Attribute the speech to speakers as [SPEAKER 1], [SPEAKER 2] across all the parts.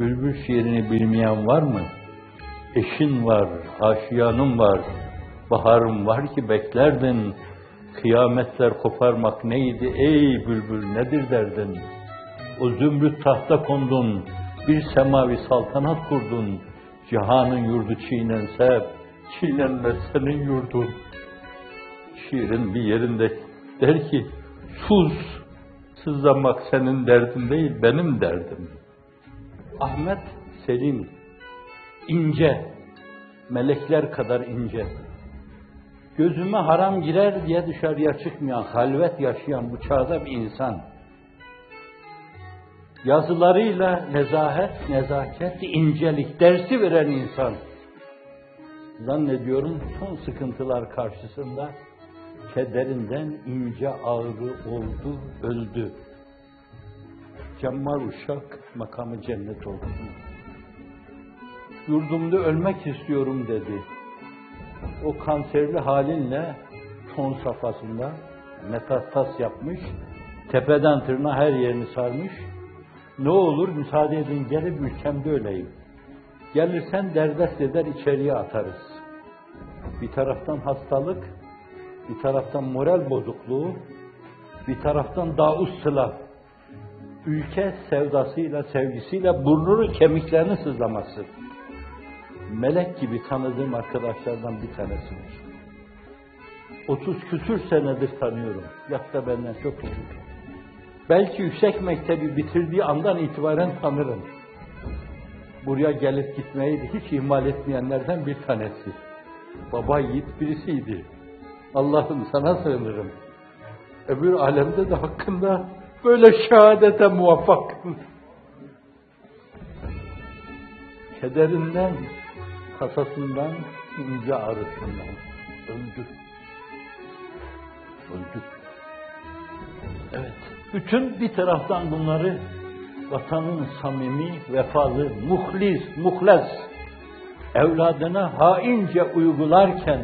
[SPEAKER 1] Bülbül şiirini bilmeyen var mı? Eşin var, aşiyanın var, baharım var ki beklerdin. Kıyametler koparmak neydi ey bülbül nedir derdin? O zümrüt tahta kondun, bir semavi saltanat kurdun. Cihanın yurdu çiğnense, çiğnenmez senin yurdun. Şiirin bir yerinde der ki, sus, sızlamak senin derdin değil, benim derdim. Ahmet Selim, ince, melekler kadar ince. Gözüme haram girer diye dışarıya çıkmayan, halvet yaşayan bu çağda bir insan. Yazılarıyla nezahet, nezaket, incelik dersi veren insan. Zannediyorum son sıkıntılar karşısında kederinden ince ağrı oldu, öldü. Cemmar Uşak makamı cennet oldu. Yurdumda ölmek istiyorum dedi. O kanserli halinle son safhasında metastas yapmış, tepeden tırnağa her yerini sarmış. Ne olur müsaade edin gelip ülkemde öleyim. Gelirsen derdest eder içeriye atarız. Bir taraftan hastalık, bir taraftan moral bozukluğu, bir taraftan daus sıla. Ülke sevdasıyla, sevgisiyle burnunu kemiklerini sızlaması. Melek gibi tanıdığım arkadaşlardan bir tanesidir. 30 küsür senedir tanıyorum. Yatta benden çok küçük. Belki yüksek mektebi bitirdiği andan itibaren tanırım. Buraya gelip gitmeyi hiç ihmal etmeyenlerden bir tanesi. Baba yiğit birisiydi. Allah'ım sana sığınırım. Öbür alemde de hakkında böyle şehadete muvaffak. Kederinden, kasasından, ince ağrısından öldü. Öldü. Evet. Bütün bir taraftan bunları vatanın samimi, vefalı, muhlis, muhles evladına haince uygularken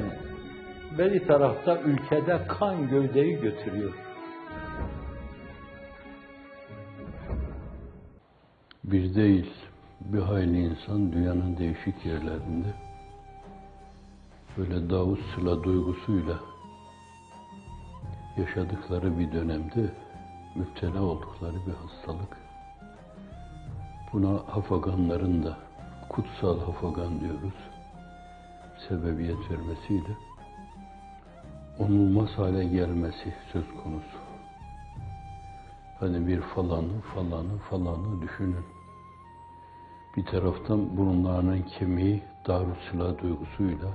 [SPEAKER 1] beri tarafta ülkede kan gövdeyi götürüyor.
[SPEAKER 2] Bir değil, bir hayli insan dünyanın değişik yerlerinde böyle Davut Sıla duygusuyla yaşadıkları bir dönemde müptela oldukları bir hastalık. Buna hafaganların da kutsal hafagan diyoruz. Sebebiyet vermesiyle onulmaz hale gelmesi söz konusu. Hani bir falanı, falanı, falanı düşünün. Bir taraftan burunlarının kemiği darusıla duygusuyla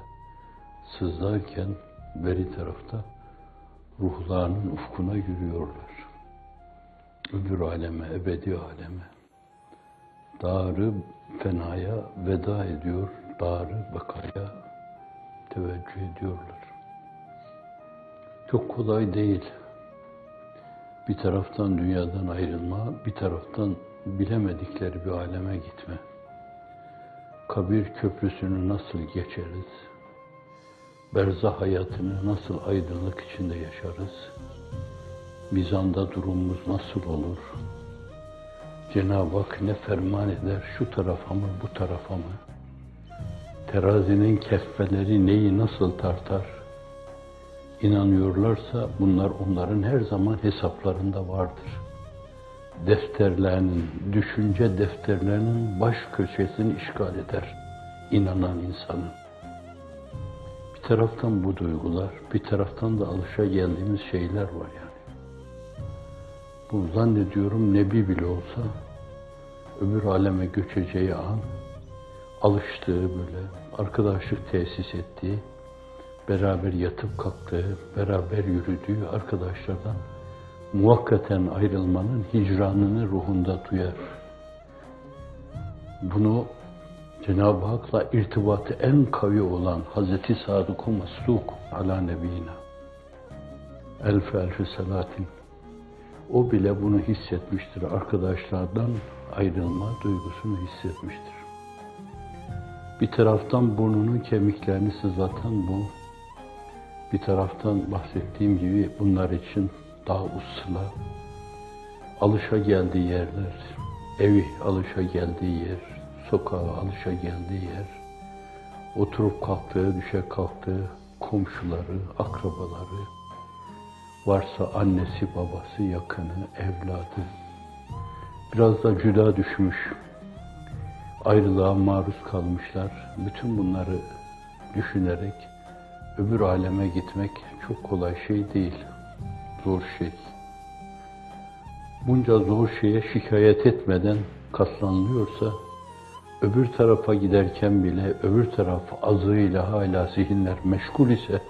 [SPEAKER 2] sızlarken beri tarafta ruhlarının ufkuna yürüyorlar. Öbür aleme, ebedi aleme. Darı fenaya veda ediyor, darı bakaya teveccüh ediyorlar. Çok kolay değil. Bir taraftan dünyadan ayrılma, bir taraftan bilemedikleri bir aleme gitme. Kabir köprüsünü nasıl geçeriz? Berzah hayatını nasıl aydınlık içinde yaşarız? Mizanda durumumuz nasıl olur? Cenab-ı Hak ne ferman eder şu tarafa mı bu tarafa mı? Terazinin keffeleri neyi nasıl tartar? İnanıyorlarsa bunlar onların her zaman hesaplarında vardır. Defterlerinin, düşünce defterlerinin baş köşesini işgal eder inanan insanın. Bir taraftan bu duygular, bir taraftan da alışa geldiğimiz şeyler var yani. Bu zannediyorum Nebi bile olsa öbür aleme göçeceği an alıştığı böyle arkadaşlık tesis ettiği, beraber yatıp kalktığı, beraber yürüdüğü arkadaşlardan muhakkaten ayrılmanın hicranını ruhunda duyar. Bunu Cenab-ı Hak'la irtibatı en kavi olan Hazreti Sadık-ı Masluk ala nebiyina elf elfi salatin o bile bunu hissetmiştir. Arkadaşlardan ayrılma duygusunu hissetmiştir. Bir taraftan burnunun kemiklerini sızlatan bu, bir taraftan bahsettiğim gibi bunlar için daha usla, alışa geldiği yerler, evi alışa geldiği yer, sokağa alışa geldiği yer, oturup kalktığı, düşe kalktığı komşuları, akrabaları, varsa annesi, babası, yakını, evladı, biraz da cüda düşmüş, ayrılığa maruz kalmışlar. Bütün bunları düşünerek öbür aleme gitmek çok kolay şey değil, zor şey. Bunca zor şeye şikayet etmeden katlanılıyorsa, öbür tarafa giderken bile öbür taraf azığıyla hala zihinler meşgul ise,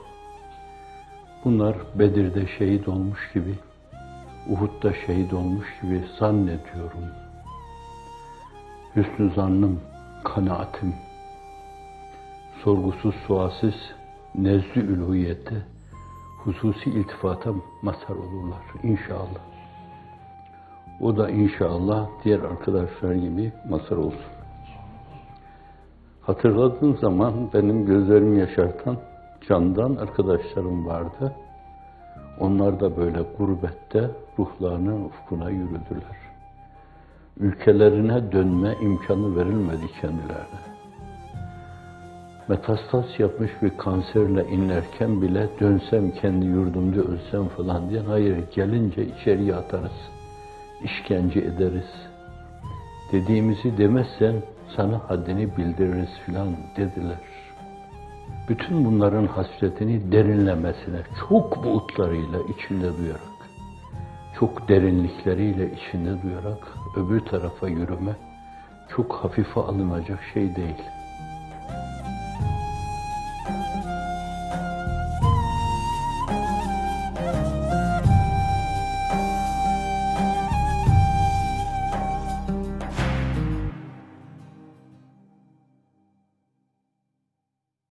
[SPEAKER 2] bunlar Bedir'de şehit olmuş gibi, Uhud'da şehit olmuş gibi zannediyorum. Hüsnü zannım, kanaatim, sorgusuz sualsiz nezdü üluhiyette hususi iltifata mazhar olurlar inşallah. O da inşallah diğer arkadaşlar gibi mazhar olsun. Hatırladığım zaman benim gözlerimi yaşartan candan arkadaşlarım vardı. Onlar da böyle gurbette ruhlarının ufkuna yürüdüler. Ülkelerine dönme imkanı verilmedi kendilerine. Metastas yapmış bir kanserle inlerken bile dönsem kendi yurdumda ölsem falan diyen hayır gelince içeriye atarız, işkence ederiz. Dediğimizi demezsen sana haddini bildiririz filan dediler. Bütün bunların hasretini derinlemesine çok buğutlarıyla içinde duyarak, çok derinlikleriyle içinde duyarak öbür tarafa yürüme çok hafife alınacak şey değil.